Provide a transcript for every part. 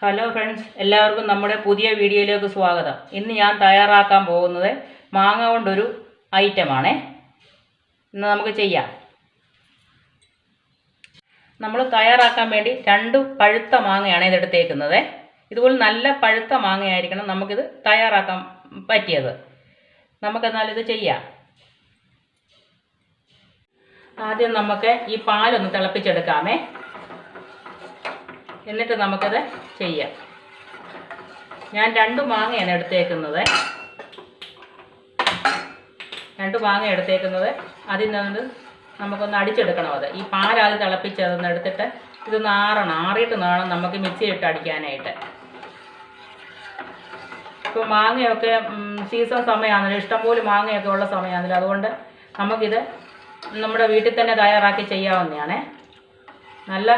Hello friends എല്ലാവർക്കും നമ്മുടെ പുതിയ വീഡിയോയിലേക്ക് സ്വാഗതം. ഇന്ന് ഞാൻ തയ്യാറാക്കാൻ പോകുന്നത് മാങ്ങ കൊണ്ടൊരു ഐറ്റമാണേ. ഇന്ന് നമുക്ക് ചെയ്യാം. നമ്മൾ തയ്യാറാക്കാൻ വേണ്ടി രണ്ട് പഴുത്ത മാങ്ങയാണ് ഇതെടുത്തേക്കുന്നത് ഇതുപോലെ നല്ല പഴുത്ത മാങ്ങയായിരിക്കണം നമുക്കിത് തയ്യാറാക്കാൻ പറ്റിയത്. നമുക്കെന്നാൽ ഇത് ചെയ്യാം. ആദ്യം നമുക്ക് ഈ പാലൊന്ന് തിളപ്പിച്ചെടുക്കാമേ. എന്നിട്ട് നമുക്കത് ചെയ്യാം. ഞാൻ രണ്ട് മാങ്ങയാണ് എടുത്തേക്കുന്നത്. രണ്ട് മാങ്ങ എടുത്തേക്കുന്നത്. അതിൽ നിന്ന് നമുക്കൊന്ന് അടിച്ചെടുക്കണം അത്. ഈ പാലാദ്യം തിളപ്പിച്ച് അതൊന്ന് എടുത്തിട്ട് ഇതൊന്ന് ആറണം ആറിയിട്ട് വേണം നമുക്ക് മിക്സിയിലിട്ട് അടിക്കാനായിട്ട്. ഇപ്പോൾ മാങ്ങയൊക്കെ സീസൺ സമയമാണല്ലോ ഇഷ്ടംപോലെ മാങ്ങയൊക്കെ ഉള്ള സമയമാണല്ലോ അതുകൊണ്ട് നമുക്കിത് നമ്മുടെ വീട്ടിൽ തന്നെ തയ്യാറാക്കി ചെയ്യാവുന്നതാണേ. നല്ല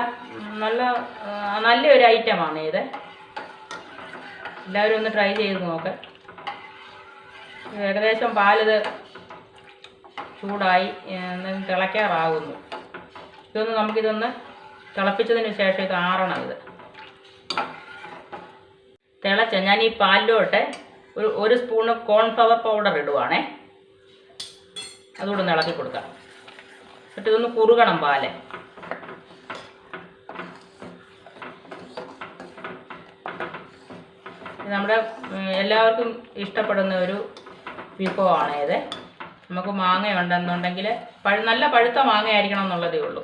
നല്ല നല്ലൊരു ഐറ്റമാണ് ഇത്. എല്ലാവരും ഒന്ന് ട്രൈ ചെയ്ത് നോക്ക്. ഏകദേശം പാലിത് ചൂടായി തിളയ്ക്കാറാകുന്നു ഇതൊന്ന് നമുക്കിതൊന്ന് തിളപ്പിച്ചതിന് ശേഷം ഇത് ആറണം ഇത്. തിളച്ച ഞാൻ ഈ പാലിലോട്ട് ഒരു ഒരു സ്പൂണ് കോൺഫ്ലവർ പൗഡർ ഇടുവാണേ. അതുകൂടെ ഒന്ന് ഇളക്കി കൊടുക്കാം. എന്നിട്ട് ഇതൊന്ന് കുറുകണം പാൽ. നമ്മുടെ എല്ലാവർക്കും ഇഷ്ടപ്പെടുന്ന ഒരു വിഭവമാണ് ഇത് നമുക്ക് മാങ്ങ ഉണ്ടെന്നുണ്ടെങ്കിൽ പഴു നല്ല പഴുത്ത മാങ്ങയായിരിക്കണം എന്നുള്ളതേ ഉള്ളൂ.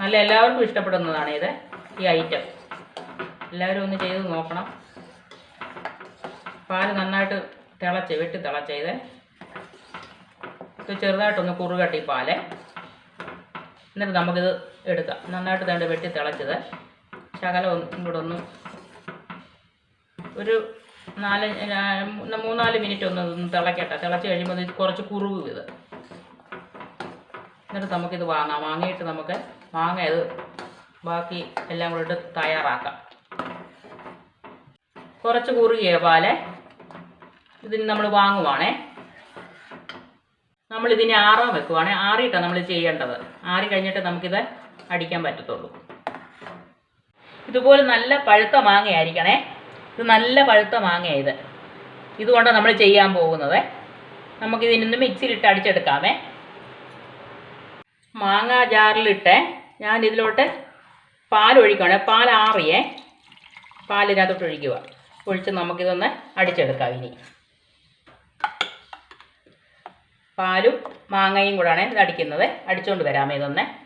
നല്ല എല്ലാവർക്കും ഇഷ്ടപ്പെടുന്നതാണ് ഇത് ഈ ഐറ്റം. എല്ലാവരും ഒന്ന് ചെയ്ത് നോക്കണം. പാൽ നന്നായിട്ട് തിളച്ച് വെട്ടി തിളച്ച് ഇത്. ചെറുതായിട്ടൊന്ന് കുറുകട്ടി പാൽ. എന്നിട്ട് നമുക്കിത് എടുക്കാം. നന്നായിട്ട് തേണ്ട വെട്ടി തിളച്ചത്. ശകലം ഒന്നും ഒന്ന് ഒരു നാല് മൂന്നാൽ മിനിറ്റ് ഒന്ന് ഒന്ന് തിളക്കട്ടെ. തിളച്ച് കഴിയുമ്പോൾ ഇത് കുറച്ച് കുറുവ് ഇത്. എന്നിട്ട് നമുക്കിത് വാങ്ങാം. വാങ്ങിയിട്ട് നമുക്ക് മാങ്ങ ഇത് ബാക്കി എല്ലാം കൂടെ തയ്യാറാക്കാം. കുറച്ച് കുറുകിയ പാൽ ഇതിന് നമ്മൾ വാങ്ങുവാണേ. നമ്മൾ ഇതിനെ ആറാൻ വെക്കുവാണേ. ആറിയിട്ടാണ് നമ്മൾ ചെയ്യേണ്ടത്. ആറി കഴിഞ്ഞിട്ട് നമുക്കിത് അടിക്കാൻ പറ്റത്തുള്ളൂ. ഇതുപോലെ നല്ല പഴുത്ത മാങ്ങയായിരിക്കണേ. ഇത് നല്ല പഴുത്ത മാങ്ങയാണ് ഇത്. ഇതുകൊണ്ടാണ് നമ്മൾ ചെയ്യാൻ പോകുന്നത്. നമുക്കിതിനൊന്ന് മിക്സിയിലിട്ട് അടിച്ചെടുക്കാമേ. മാങ്ങ ജാറിലിട്ട് ഞാൻ ഇതിലോട്ട് പാൽ ഒഴിക്കുകയാണ് പാൽ ആറിയേ പാലിനകത്തോട്ട് ഒഴിക്കുക. ഒഴിച്ച് നമുക്കിതൊന്ന് അടിച്ചെടുക്കാം ഇനി. പാലും മാങ്ങയും കൂടാണ് ഇത് അടിക്കുന്നത്. അടിച്ചുകൊണ്ട് വരാമേ ഇതൊന്ന്.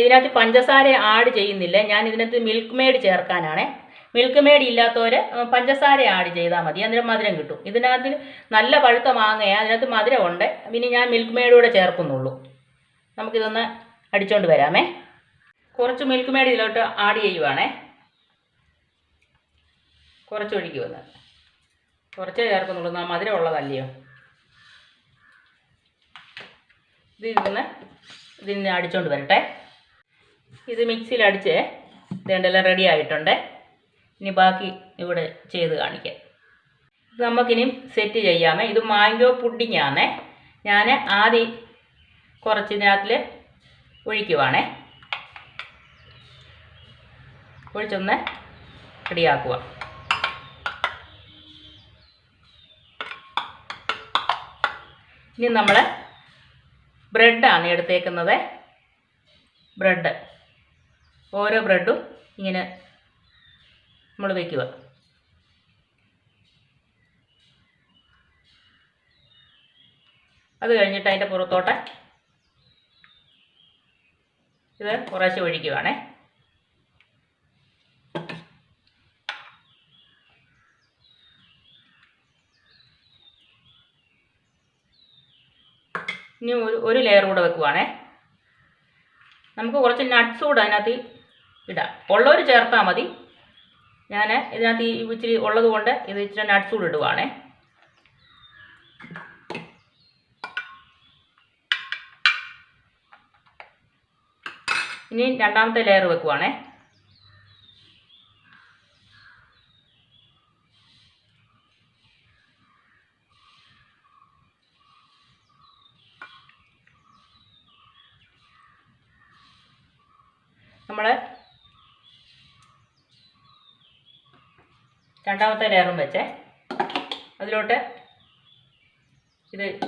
ഇതിനകത്ത് പഞ്ചസാര ആഡ് ചെയ്യുന്നില്ല. ഞാൻ ഇതിനകത്ത് മിൽക്ക് മെയ്ഡ് ചേർക്കാനാണ്. മിൽക്ക് മെയ്ഡ് ഇല്ലാത്തവർ പഞ്ചസാര ആഡ് ചെയ്താൽ മതി. അന്നേരം മധുരം കിട്ടും. ഇതിനകത്ത് നല്ല പഴുത്ത മാങ്ങയാണ് അതിനകത്ത് മധുരമുണ്ട്. പിന്നെ ഞാൻ മിൽക്ക് മെയ്ഡ് കൂടെ ചേർക്കുന്നുള്ളൂ. നമുക്കിതൊന്ന് അടിച്ചുകൊണ്ട് വരാമേ. കുറച്ച് മിൽക്ക് മെയ്ഡ് ഇതിലോട്ട് ആഡ് ചെയ്യുവാണേ. കുറച്ച് ഒഴിക്കുമെന്ന് കുറച്ചേ ചേർക്കുന്നുള്ളൂ. മധുരം ഉള്ളതല്ലയോ ഇത് ഇതിൽ ഇതിന് അടിച്ചോണ്ട് വരട്ടെ. ഇത് മിക്സിയിൽ അടിച്ച് ഇതേണ്ടെല്ലാം റെഡി ആയിട്ടുണ്ട്. ഇനി ബാക്കി ഇവിടെ ചെയ്ത് കാണിക്കാം. നമുക്കിനി സെറ്റ് ചെയ്യാമേ. ഇത് മാങ്കോ പുഡിംഗ് ആണേ. ഞാൻ ആദ്യം കുറച്ച് ഇതിനകത്തിൽ ഒഴിക്കുവാണേ. ഒഴിച്ചൊന്ന് റെഡിയാക്കുക. ഇനി നമ്മൾ ബ്രെഡാണ് എടുത്തേക്കുന്നത്. ബ്രെഡ് ഓരോ ബ്രെഡും ഇങ്ങനെ നമ്മൾ വയ്ക്കുക അത് കഴിഞ്ഞിട്ട് അതിന്റെ പുറത്തോട്ട് ഇത് കുറേശ്ശെ ഒഴിക്കുവാണേ. ഇനി ഒരു ഒരു ലെയർ കൂടെ വെക്കുവാണേ. നമുക്ക് കുറച്ച് നട്ട്സ് കൂടെ അതിനകത്ത് ഇടാം. ഉള്ളവർ ചേർത്താൽ മതി. ഞാൻ ഇതിനകത്ത് ഈ ഇച്ചിരി ഉള്ളത് കൊണ്ട് ഇത് ഇച്ചിരി നട്ട്സ് കൂടെ ഇടുവാണേ. ഇനി രണ്ടാമത്തെ ലെയർ വെക്കുവാണേ. നമ്മൾ രണ്ടാമത്തെ ലെയറും വെച്ചേ. അതിലോട്ട് ഇത്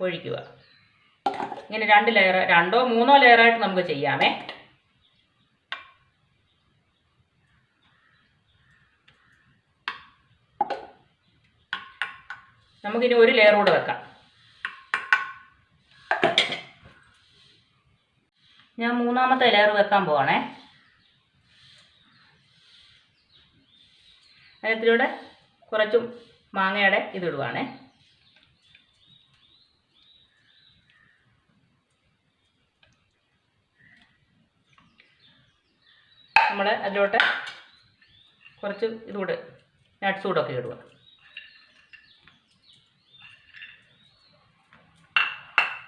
ഒഴിക്കുക. ഇങ്ങനെ രണ്ട് ലെയർ രണ്ടോ മൂന്നോ ലെയറായിട്ട് നമുക്ക് ചെയ്യാമേ. നമുക്കിനി ഒരു ലെയർ കൂടെ വെക്കാം. ഞാൻ മൂന്നാമത്തെ ലെയർ വെക്കാൻ പോവാണേ. അതിലൂടെ കുറച്ചും മാങ്ങയുടെ ഇതിടുവാണേ നമ്മൾ അതിലോട്ട് കുറച്ച് ഇതുകൂടെ നട്ട്സ് കൂടെ ഒക്കെ ഇടുക.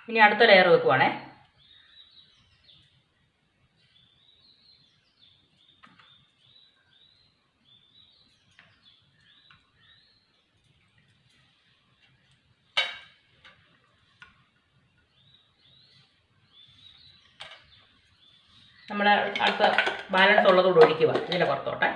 ഇനി അടുത്ത ലെയർ വെക്കുവാണേ. നമ്മൾ അടുത്ത ബാലൻസ് ഉള്ളതുകൂടെ ഒഴിക്കുക. ഇതിന്റെ പുറത്തോട്ടെ.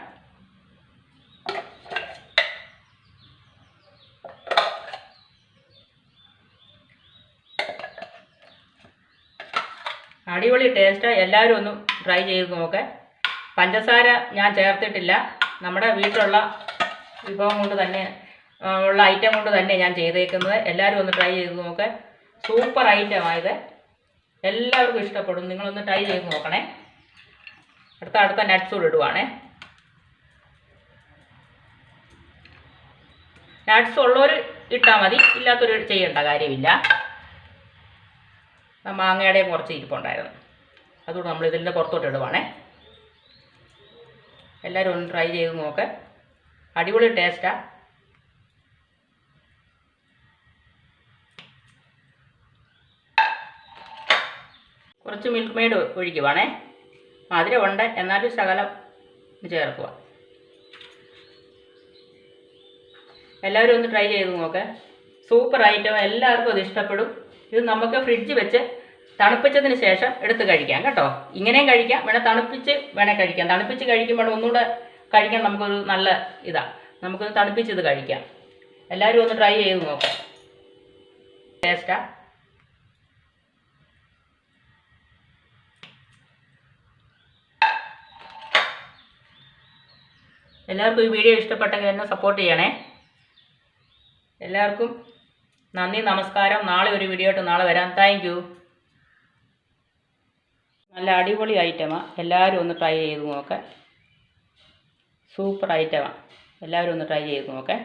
അടിപൊളി ടേസ്റ്റ് എല്ലാവരും ഒന്ന് ട്രൈ ചെയ്ത് നോക്ക്. പഞ്ചസാര ഞാൻ ചേർത്തിട്ടില്ല. നമ്മുടെ വീട്ടിലുള്ള വിഭവം കൊണ്ട് തന്നെ ഉള്ള ഐറ്റം കൊണ്ട് തന്നെ ഞാൻ ചെയ്തേക്കുന്നത്. എല്ലാവരും ഒന്ന് ട്രൈ ചെയ്ത് നോക്ക്. സൂപ്പർ ഐറ്റം ഐറ്റമായത് എല്ലാവർക്കും ഇഷ്ടപ്പെടും. നിങ്ങളൊന്ന് ട്രൈ ചെയ്ത് നോക്കണേ. അടുത്ത അടുത്ത നട്ട്സ് കൂടെ ഇടുവാണേ. നട്ട്സ് ഉള്ളവർ ഇട്ടാൽ മതി. ഇല്ലാത്തവർ ചെയ്യേണ്ട കാര്യമില്ല. ആ മാങ്ങയുടെയും കുറച്ച് ഇരിപ്പുണ്ടായിരുന്നു. അതുകൊണ്ട് നമ്മൾ ഇതിന്റെ പുറത്തോട്ട് ഇടുവാണേ. എല്ലാവരും ഒന്ന് ട്രൈ ചെയ്ത് നോക്ക്. അടിപൊളി ടേസ്റ്റാ കുറച്ച് മിൽക്ക് മെയ്ഡ് ഒഴിക്കുവാണേ. മധുരമുണ്ട് എന്നാലും ശകലം ചേർക്കുക. എല്ലാവരും ഒന്ന് ട്രൈ ചെയ്ത് നോക്കെ. സൂപ്പർ ഐറ്റം എല്ലാവർക്കും അത് ഇഷ്ടപ്പെടും. ഇത് നമുക്ക് ഫ്രിഡ്ജ് വെച്ച് തണുപ്പിച്ചതിന് ശേഷം എടുത്ത് കഴിക്കാം കേട്ടോ. ഇങ്ങനെയും കഴിക്കാം. വേണേൽ തണുപ്പിച്ച് വേണേൽ കഴിക്കാം. തണുപ്പിച്ച് കഴിക്കുമ്പോൾ ഒന്നുകൂടെ കഴിക്കാൻ നമുക്കൊരു നല്ല ഇതാ. നമുക്കൊന്ന് തണുപ്പിച്ചത് കഴിക്കാം. എല്ലാവരും ഒന്ന് ട്രൈ ചെയ്ത് നോക്കാം. ടേസ്റ്റാ എല്ലാവർക്കും ഈ വീഡിയോ ഇഷ്ടപ്പെട്ടെങ്കിൽ എന്നെ സപ്പോർട്ട് ചെയ്യണേ. എല്ലാവർക്കും നന്ദി നമസ്കാരം. നാളെ ഒരു വീഡിയോ ആയിട്ട് നാളെ വരാം. താങ്ക് നല്ല അടിപൊളി ഐറ്റമാണ് എല്ലാവരും ഒന്ന് ട്രൈ ചെയ്ത് നോക്കാം. സൂപ്പർ ഐറ്റമാണ് എല്ലാവരും ഒന്ന് ട്രൈ ചെയ്ത് നോക്കാം.